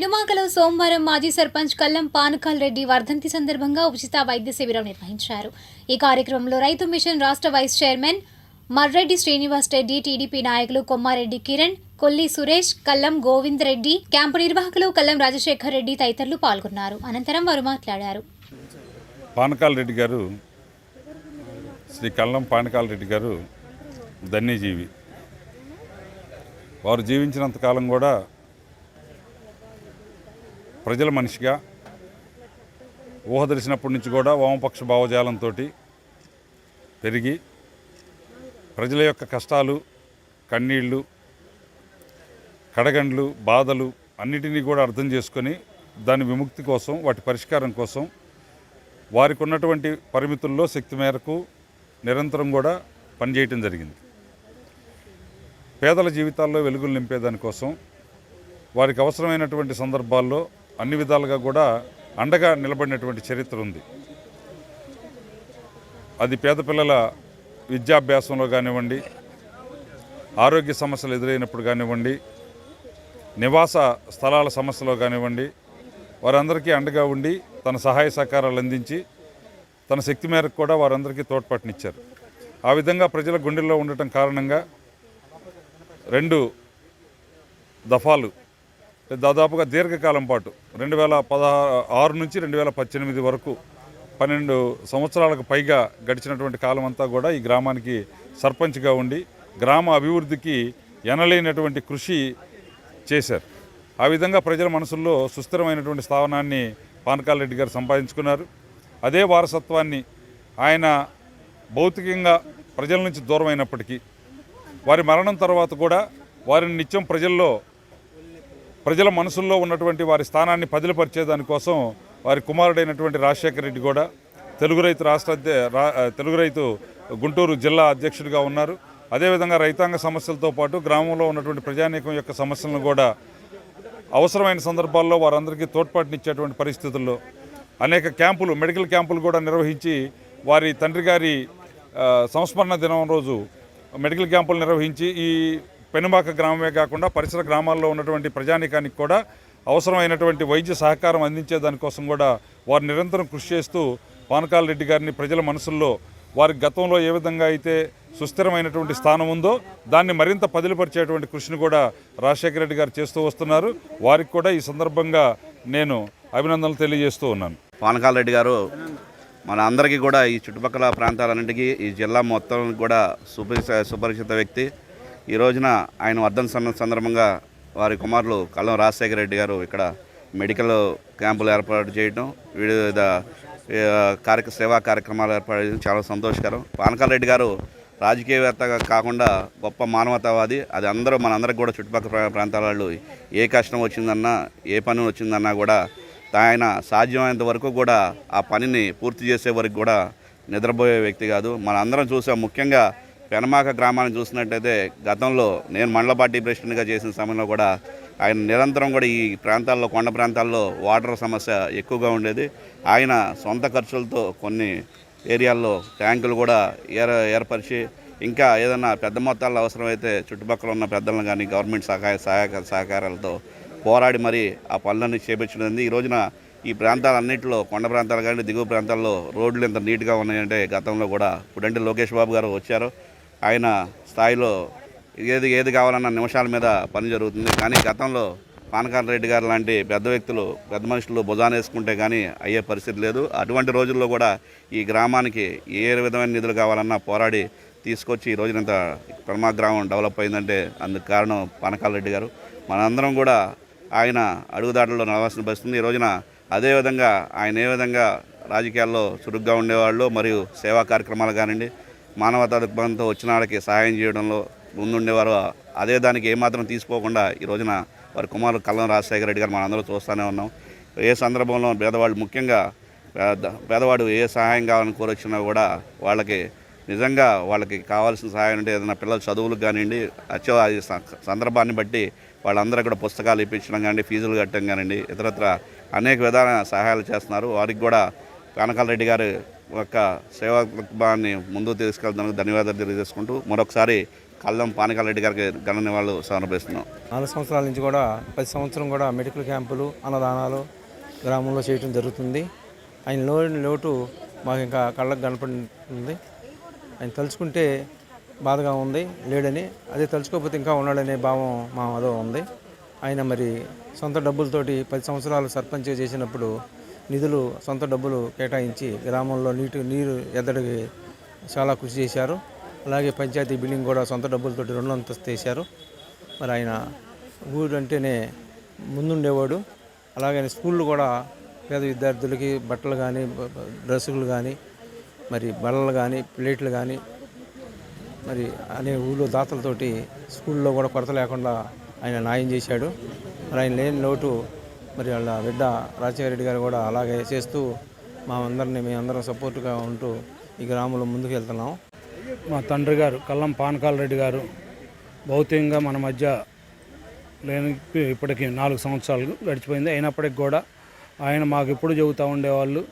పెనుమాకలో సోమవారం మాజీ సర్పంచ్ కల్లం పానకాల్ రెడ్డి వర్ధంతి సందర్భంగా ఉచిత వైద్య శిబిరం నిర్వహించారు. ఈ కార్యక్రమంలో రైతు మిషన్ రాష్ట్ర vice chairman Marreddy Srinivas Reddy TDP నాయకులు కొమ్మారెడ్డి కిరణ్ కొల్లి సురేష్ కల్లం గోవింద్ రెడ్డి క్యాంపు నిర్వాహకులు కల్లం రాజశేఖర్ రెడ్డి తదితరులు పాల్గొన్నారు. అనంతరం వారు మాట్లాడారు. పానకాల రెడ్డి గారు శ్రీ కల్లం పానకాల రెడ్డి గారు ధన్యజీవి. వారు జీవించినంత కాలం కూడా ప్రజల మనిషిగా ఊహ తెలిసినప్పటి నుంచి కూడా వామపక్ష భావజాలంతో పెరిగి ప్రజల యొక్క కష్టాలు కన్నీళ్ళు కడగండ్లు బాధలు అన్నిటినీ కూడా అర్థం చేసుకొని దాని విముక్తి కోసం వాటి పరిష్కారం కోసం వారికి ఉన్నటువంటి పరిమితుల్లో శక్తి మేరకు నిరంతరం కూడా పనిచేయటం జరిగింది. పేదల జీవితాల్లో వెలుగులు నింపేదానికోసం వారికి అవసరమైనటువంటి సందర్భాల్లో అన్ని విధాలుగా కూడా అండగా నిలబడినటువంటి చరిత్ర ఉంది. అది పేద పిల్లల విద్యాభ్యాసంలో కానివ్వండి ఆరోగ్య సమస్యలు ఎదురైనప్పుడు కానివ్వండి నివాస స్థలాల సమస్యలో కానివ్వండి వారందరికీ అండగా ఉండి తన సహాయ సహకారాలు అందించి తన శక్తి మేరకు కూడా వారందరికీ తోడ్పాటునిచ్చారు. ఆ విధంగా ప్రజల గుండెల్లో ఉండటం కారణంగా రెండు దఫాలు దాదాపుగా దీర్ఘకాలం పాటు రెండు వేల ఆరు నుంచి రెండు వేల పద్దెనిమిది వరకు పన్నెండు సంవత్సరాలకు పైగా గడిచినటువంటి కాలం అంతా కూడా ఈ గ్రామానికి సర్పంచ్గా ఉండి గ్రామ అభివృద్ధికి ఎనలేనటువంటి కృషి చేశారు. ఆ విధంగా ప్రజల మనసుల్లో సుస్థిరమైనటువంటి స్థావనాన్ని పానకాల రెడ్డి గారు సంపాదించుకున్నారు. అదే వారసత్వాన్ని ఆయన భౌతికంగా ప్రజల నుంచి దూరమైనప్పటికీ వారి మరణం తర్వాత కూడా వారిని నిత్యం ప్రజల్లో ప్రజల మనసుల్లో ఉన్నటువంటి వారి స్థానాన్ని పదిలపరిచే దానికోసం వారి కుమారుడైనటువంటి రాజశేఖర రెడ్డి కూడా తెలుగు రైతు రాష్ట్ర తెలుగు రైతు గుంటూరు జిల్లా అధ్యక్షుడిగా ఉన్నారు. అదేవిధంగా రైతాంగ సమస్యలతో పాటు గ్రామంలో ఉన్నటువంటి ప్రజానీకం యొక్క సమస్యలను కూడా అవసరమైన సందర్భాల్లో వారందరికీ తోడ్పాటునిచ్చేటువంటి పరిస్థితుల్లో అనేక క్యాంపులు మెడికల్ క్యాంపులు కూడా నిర్వహించి వారి తండ్రి గారి సంస్మరణ దినం రోజు మెడికల్ క్యాంపులు నిర్వహించి ఈ పెనుమాక గ్రామమే కాకుండా పరిసర గ్రామాల్లో ఉన్నటువంటి ప్రజానికానికి కూడా అవసరమైనటువంటి వైద్య సహకారం అందించే దానికోసం కూడా వారు నిరంతరం కృషి చేస్తూ పానకాల రెడ్డి గారిని ప్రజల మనసుల్లో వారి గతంలో ఏ విధంగా అయితే సుస్థిరమైనటువంటి స్థానం ఉందో దాన్ని మరింత పదిలిపరిచేటువంటి కృషిని కూడా రాజశేఖర రెడ్డి గారు చేస్తూ వస్తున్నారు. వారికి కూడా ఈ సందర్భంగా నేను అభినందనలు తెలియజేస్తూ ఉన్నాను. పానకాల రెడ్డి గారు మన అందరికీ కూడా ఈ చుట్టుపక్కల ప్రాంతాలన్నింటికీ ఈ జిల్లా మొత్తం కూడా సుపరిచ సుపరిచిత వ్యక్తి. ఈ రోజున ఆయన వర్ధన సందర్భంగా వారి కుమారులు కళ్ళం రాజశేఖర రెడ్డి గారు ఇక్కడ మెడికల్ క్యాంపులు ఏర్పాటు చేయడం వివిధ కార్యక్ర సేవా కార్యక్రమాలు ఏర్పాటు చేయడం చాలా సంతోషకరం. పానకాల రెడ్డి గారు రాజకీయవేత్తగా కాకుండా గొప్ప మానవతావాది. అది అందరూ మనందరికి కూడా చుట్టుపక్కల ప్రాంతాలలో ప్రాంతాల వాళ్ళు ఏ కష్టం వచ్చిందన్నా ఏ పని వచ్చిందన్నా కూడా ఆయన సాధ్యమైనంత వరకు కూడా ఆ పనిని పూర్తి చేసే వరకు కూడా నిద్రపోయే వ్యక్తి కాదు. మన అందరం చూసాం ముఖ్యంగా పెనమాక గ్రామాన్ని చూసినట్టయితే గతంలో నేను మండల పార్టీ ప్రెసిడెంట్గా చేసిన సమయంలో కూడా ఆయన నిరంతరం కూడా ఈ ప్రాంతాల్లో కొండ ప్రాంతాల్లో వాటర్ సమస్య ఎక్కువగా ఉండేది. ఆయన సొంత ఖర్చులతో కొన్ని ఏరియాల్లో ట్యాంకులు కూడా ఏర ఏర్పరిచి ఇంకా ఏదైనా పెద్ద మొత్తాల్లో అవసరమైతే చుట్టుపక్కల ఉన్న పెద్దలను కానీ గవర్నమెంట్ సహాయ సహాయక సహకారాలతో పోరాడి మరి ఆ పనులన్నీ చేపించడం ఈ రోజున ఈ ప్రాంతాలన్నింటిలో కొండ ప్రాంతాలు కానీ దిగువ ప్రాంతాల్లో రోడ్లు ఎంత నీట్గా ఉన్నాయంటే గతంలో కూడా ఇప్పుడంటే లోకేష్ బాబు గారు వచ్చారు. ఆయన స్థాయిలో ఏది ఏది కావాలన్న నిమిషాల మీద పని జరుగుతుంది. కానీ గతంలో పానకాల రెడ్డి గారు లాంటి పెద్ద వ్యక్తులు పెద్ద మనుషులు భుజాన వేసుకుంటే కానీ అయ్యే పరిస్థితి లేదు. అటువంటి రోజుల్లో కూడా ఈ గ్రామానికి ఏ విధమైన నిధులు కావాలన్నా పోరాడి తీసుకొచ్చి ఈ రోజున ఇంత పరమా గ్రామం డెవలప్ అయిందంటే అందుకు కారణం పానకాల రెడ్డి గారు. మనందరం కూడా ఆయన అడుగుదాటల్లో నడవాల్సిన పరిస్థితుంది. ఈ రోజున అదేవిధంగా ఆయన ఏ విధంగా రాజకీయాల్లో చురుగ్గా ఉండేవాళ్ళు మరియు సేవా కార్యక్రమాలు కానివ్వండి మానవతా దృక్పథంతో వచ్చిన వాళ్ళకి సహాయం చేయడంలో ముందుండేవారు. అదే దానికి ఏమాత్రం తీసుకోకుండా ఈ రోజున వారి కుమారుడు కల్లం రాజశేఖర రెడ్డి గారు మనందరూ చూస్తూనే ఉన్నాం. ఏ సందర్భంలో పేదవాళ్ళు ముఖ్యంగా పేద పేదవాడు ఏ సహాయం కావాలని కోరొచ్చినా కూడా వాళ్ళకి నిజంగా వాళ్ళకి కావాల్సిన సహాయం అంటే ఏదైనా పిల్లల చదువులకు కానివ్వండి అచ్చే స- సందర్భాన్ని బట్టి వాళ్ళందరూ కూడా పుస్తకాలు ఇప్పించడం కానివ్వండి ఫీజులు కట్టడం కానివ్వండి ఇతరత్ర అనేక విధాల సహాయాలు చేస్తున్నారు. వారికి కూడా కనకాల రెడ్డి గారు యొక్క సేవా దృక్పథాన్ని ముందుకు తీసుకెళ్తానికి ధన్యవాదాలు తెలియజేసుకుంటూ మరొకసారి కళ్ళం పానకాలరెడ్డి గారికి ఘన నివాళులు సమర్పిస్తున్నాం. నాలుగు సంవత్సరాల నుంచి కూడా ప్రతి సంవత్సరం కూడా మెడికల్ క్యాంపులు అన్నదానాలు గ్రామంలో చేయటం జరుగుతుంది. ఆయన లో లోటు మాకు ఇంకా కళ్ళకు కనపడుతుంది. ఆయన తలుచుకుంటే బాధగా ఉంది లేడని. అదే తలుచుకోకపోతే ఇంకా ఉన్నాడనే భావం మా అదో ఉంది. ఆయన మరి సొంత డబ్బులతోటి పది సంవత్సరాలు సర్పంచ్ చేసినప్పుడు నిధులు సొంత డబ్బులు కేటాయించి గ్రామంలో నీటి నీరు ఎద్దడికి చాలా కృషి చేశారు. అలాగే పంచాయతీ బిల్డింగ్ కూడా సొంత డబ్బులతోటి రెండు అంతస్తు వేశారు మరి ఆయన ఊరు అంటేనే ముందుండేవాడు. అలాగే స్కూళ్ళు కూడా పేద విద్యార్థులకి బట్టలు కానీ డ్రెస్సులు కానీ మరి బల్లలు కానీ ప్లేట్లు కానీ మరి అనే ఊళ్ళో దాతలతోటి స్కూల్లో కూడా కొరత లేకుండా ఆయన న్యాయం చేశాడు. మరి ఆయన లేని లోటు మరి వాళ్ళ బిడ్డ రాజశేఖర రెడ్డి గారు కూడా అలాగే చేస్తూ మా అందరినీ మేమందరం సపోర్ట్గా ఉంటూ ఈ గ్రామంలో ముందుకు వెళ్తున్నాం. మా తండ్రి గారు కల్లం పానకాల రెడ్డి గారు భౌతికంగా మన మధ్య లేని ఇప్పటికి నాలుగు సంవత్సరాలు గడిచిపోయింది. అయినప్పటికి కూడా ఆయన మాకు ఎప్పుడు చెబుతూ ఉండేవాళ్ళు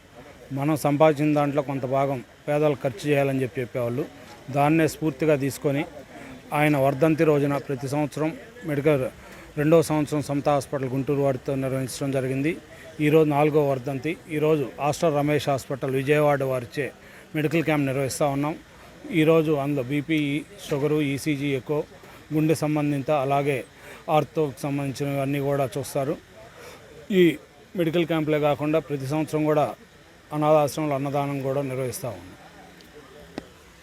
మనం సంపాదించిన దాంట్లో కొంత భాగం పేదలకు ఖర్చు చేయాలని చెప్పి చెప్పేవాళ్ళు. దాన్నే స్ఫూర్తిగా తీసుకొని ఆయన వర్ధంతి రోజున ప్రతి సంవత్సరం మెడికల్ రెండవ సంవత్సరం సమత హాస్పిటల్ గుంటూరు వారితో నిర్వహించడం జరిగింది. ఈరోజు నాలుగో వర్ధంతి. ఈరోజు ఆస్టర్ రమేష్ హాస్పిటల్ విజయవాడ వారిచే మెడికల్ క్యాంప్ నిర్వహిస్తూ ఉన్నాం. ఈరోజు అందులో బీపీ షుగరు ఈసీజీ ఎక్కువ గుండె సంబంధిత అలాగే ఆర్థోకి సంబంధించినవన్నీ కూడా చూస్తారు. ఈ మెడికల్ క్యాంపులే కాకుండా ప్రతి సంవత్సరం కూడా అనాథాశ్రమంలో అన్నదానం కూడా నిర్వహిస్తూ ఉన్నాం.